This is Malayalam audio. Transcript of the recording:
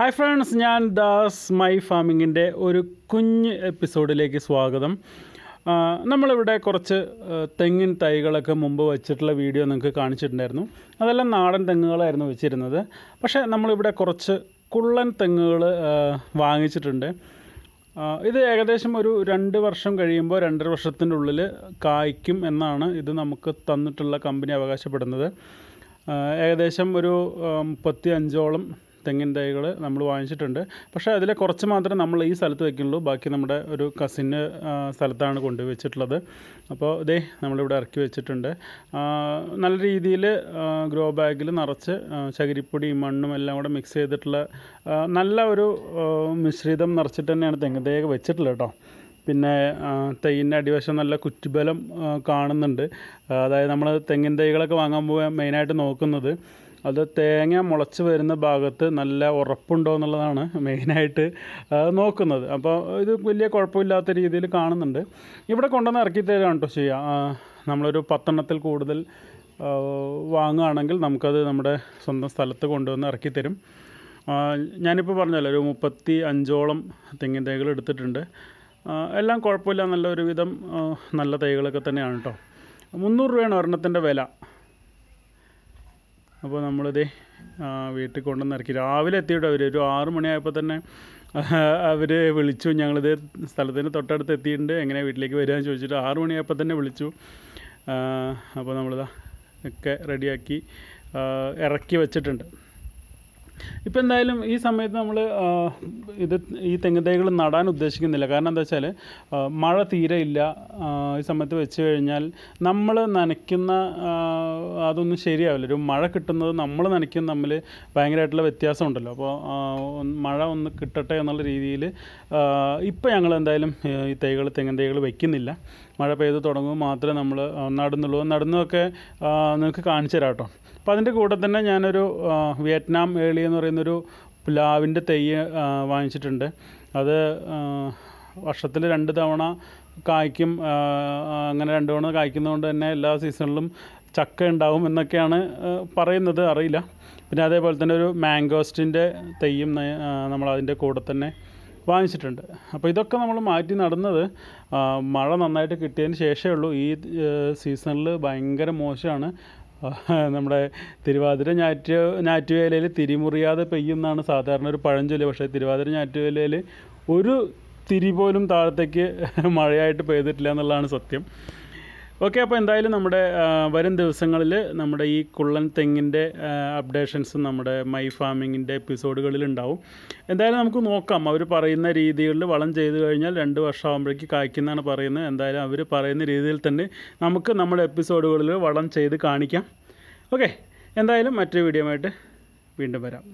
ഹായ് ഫ്രണ്ട്സ് ഞാൻ ദാസ് മൈ ഫാമിങ്ങിന്റെ ഒരു കുഞ്ഞ് എപ്പിസോഡിലേക്ക് സ്വാഗതം. നമ്മളിവിടെ കുറച്ച് തെങ്ങിൻ തൈകളൊക്കെ മുമ്പ് വെച്ചിട്ടുള്ള വീഡിയോ നിങ്ങൾക്ക് കാണിച്ചിട്ടുണ്ടായിരുന്നു. അതെല്ലാം നാടൻ തെങ്ങുകളായിരുന്നു വെച്ചിരുന്നത്. പക്ഷേ നമ്മളിവിടെ കുറച്ച് കുള്ളൻ തെങ്ങുകൾ വാങ്ങിച്ചിട്ടുണ്ട്. ഇത് ഏകദേശം ഒരു രണ്ട് വർഷം കഴിയുമ്പോൾ രണ്ടര വർഷത്തിന്റെ ഉള്ളിൽ കായ്ക്കും എന്നാണ് ഇത് നമുക്ക് തന്നിട്ടുള്ള കമ്പനി അവകാശപ്പെടുന്നത്. ഏകദേശം ഒരു മുപ്പത്തി അഞ്ചോളം തെങ്ങിൻ തൈകൾ നമ്മൾ വാങ്ങിച്ചിട്ടുണ്ട്. പക്ഷേ അതിലെ കുറച്ച് മാത്രമേ നമ്മൾ ഈ സ്ഥലത്ത് വെക്കുള്ളൂ ബാക്കി നമ്മുടെ ഒരു കസിന് സ്ഥലത്താണ് കൊണ്ടുവച്ചിട്ടുള്ളത്. അപ്പോൾ ഇതേ നമ്മളിവിടെ ഇറക്കി വെച്ചിട്ടുണ്ട്. നല്ല രീതിയിൽ ഗ്രോ ബാഗിൽ നിറച്ച് ചകിരിപ്പൊടി ചകിരിപ്പൊടിയും മണ്ണും എല്ലാം കൂടെ മിക്സ് ചെയ്തിട്ടുള്ള നല്ല ഒരു മിശ്രിതം നിറച്ചിട്ട് തന്നെയാണ് തെങ്ങ് തൈ വെച്ചിട്ടുള്ളത് കേട്ടോ. പിന്നെ തൈയിന്റെ അടിവശം നല്ല കുറ്റിബലം കാണുന്നുണ്ട്. അതായത് നമ്മൾ തെങ്ങിൻ തൈകളൊക്കെ വാങ്ങാൻ പോകാൻ മെയിനായിട്ട് നോക്കുന്നത്. അത് തേങ്ങ മുളച്ച് വരുന്ന ഭാഗത്ത് നല്ല ഉറപ്പുണ്ടോ എന്നുള്ളതാണ് മെയിനായിട്ട് നോക്കുന്നത്. അപ്പോൾ ഇത് വലിയ കുഴപ്പമില്ലാത്ത രീതിയിൽ കാണുന്നുണ്ട്. ഇവിടെ കൊണ്ടുവന്ന് ഇറക്കി തരാണ് കേട്ടോ ചെയ്യുക നമ്മളൊരു പത്തെണ്ണത്തിൽ കൂടുതൽ വാങ്ങുകയാണെങ്കിൽ നമുക്കത് നമ്മുടെ സ്വന്തം സ്ഥലത്ത് കൊണ്ടുവന്ന് ഇറക്കി തരും. ഞാനിപ്പോൾ പറഞ്ഞല്ലോ ഒരു മുപ്പത്തി അഞ്ചോളം തെങ്ങിൻ തൈകൾ എടുത്തിട്ടുണ്ട്. എല്ലാം കുഴപ്പമില്ല നല്ല ഒരുവിധം വിധം നല്ല തൈകളൊക്കെ തന്നെയാണ് കേട്ടോ. മുന്നൂറ് രൂപയാണ് ഒരെണ്ണത്തിന്റെ വില. അപ്പോൾ നമ്മളിത് വീട്ടിൽ കൊണ്ടുവന്ന് ഇറക്കി. രാവിലെ എത്തിയിട്ട് അവർ ഒരു ആറ് മണിയായപ്പോൾ തന്നെ അവർ വിളിച്ചു. ഞങ്ങളിത് സ്ഥലത്തിന് തൊട്ടടുത്ത് എത്തിയിട്ടുണ്ട്. എങ്ങനെ വീട്ടിലേക്ക് വരികയെന്ന് ചോദിച്ചിട്ട് ആറ് മണിയായപ്പോൾ തന്നെ വിളിച്ചു. അപ്പോൾ നമ്മളിതാ ഒക്കെ റെഡിയാക്കി ഇറക്കി വെച്ചിട്ടുണ്ട്. ഇപ്പം എന്തായാലും ഈ സമയത്ത് നമ്മൾ ഇത് ഈ തെങ്ങ് തൈകൾ നടാൻ ഉദ്ദേശിക്കുന്നില്ല. കാരണം എന്താ വെച്ചാൽ മഴ തീരെ ഇല്ല. ഈ സമയത്ത് വെച്ച് കഴിഞ്ഞാൽ നമ്മൾ നനയ്ക്കുന്ന അതൊന്നും ശരിയാവില്ല. ഒരു മഴ കിട്ടുന്നത് നമ്മൾ നനയ്ക്കുന്ന തമ്മിൽ ഭയങ്കരമായിട്ടുള്ള വ്യത്യാസം ഉണ്ടല്ലോ അപ്പോൾ മഴ ഒന്ന് കിട്ടട്ടെ എന്നുള്ള രീതിയിൽ ഇപ്പോൾ ഞങ്ങൾ എന്തായാലും ഈ തൈകൾ തെങ്ങിൻ തൈകൾ വെക്കുന്നില്ല. മഴ പെയ്ത് തുടങ്ങുമ്പോൾ മാത്രമേ നമ്മൾ നടുന്നുള്ളൂ. നടുന്നതൊക്കെ നിങ്ങൾക്ക് കാണിച്ചു തരാം കേട്ടോ. അപ്പോൾ അതിന്റെ കൂടെ തന്നെ ഞാനൊരു വിയറ്റ്നാം ഏളി എന്ന് പറയുന്നൊരു പ്ലാവിന്റെ തൈ വാങ്ങിച്ചിട്ടുണ്ട്. അത് വർഷത്തിൽ രണ്ട് തവണ കായ്ക്കും അങ്ങനെ രണ്ട് തവണ കായ്ക്കുന്നതുകൊണ്ട് തന്നെ എല്ലാ സീസണിലും ചക്ക ഉണ്ടാവും എന്നൊക്കെയാണ് പറയുന്നത്. അറിയില്ല. പിന്നെ അതേപോലെ തന്നെ ഒരു മാംഗോസ്റ്റിന്റെ തെയ്യും നമ്മൾ അതിന്റെ കൂടെ തന്നെ വാങ്ങിച്ചിട്ടുണ്ട്. അപ്പോൾ ഇതൊക്കെ നമ്മൾ മാറ്റി നടന്നത് മഴ നന്നായിട്ട് കിട്ടിയതിന് ശേഷമേ ഉള്ളൂ. ഈ സീസണിൽ ഭയങ്കര മോശമാണ്. നമ്മുടെ തിരുവാതിര ഞാറ്റ് ഞാറ്റുവേലയിൽ തിരിമുറിയാതെ പെയ്യുന്നതാണ് സാധാരണ ഒരു പഴഞ്ചൊല്ലി. പക്ഷേ തിരുവാതിര ഞാറ്റുവേലയിൽ ഒരു തിരി പോലും താഴത്തേക്ക് മഴയായിട്ട് പെയ്തിട്ടില്ല എന്നുള്ളതാണ് സത്യം. ഓക്കെ അപ്പോൾ എന്തായാലും നമ്മുടെ വരും ദിവസങ്ങളിൽ നമ്മുടെ ഈ കുള്ളൻ തെങ്ങിന്റെ അപ്ഡേഷൻസ് നമ്മുടെ മൈ ഫാമിങ്ങിന്റെ എപ്പിസോഡുകളിൽ ഉണ്ടാവും എന്തായാലും നമുക്ക് നോക്കാം. അവർ പറയുന്ന രീതികളിൽ വളം ചെയ്ത് കഴിഞ്ഞാൽ രണ്ട് വർഷം ആകുമ്പോഴേക്ക് കായ്ക്കുന്നതാണ് പറയുന്നത്. എന്തായാലും അവർ പറയുന്ന രീതിയിൽ തന്നെ നമുക്ക് നമ്മുടെ എപ്പിസോഡുകളിൽ വളം ചെയ്ത് കാണിക്കാം. ഓക്കെ എന്തായാലും മറ്റൊരു വീഡിയോ ആയിട്ട് വീണ്ടും വരാം.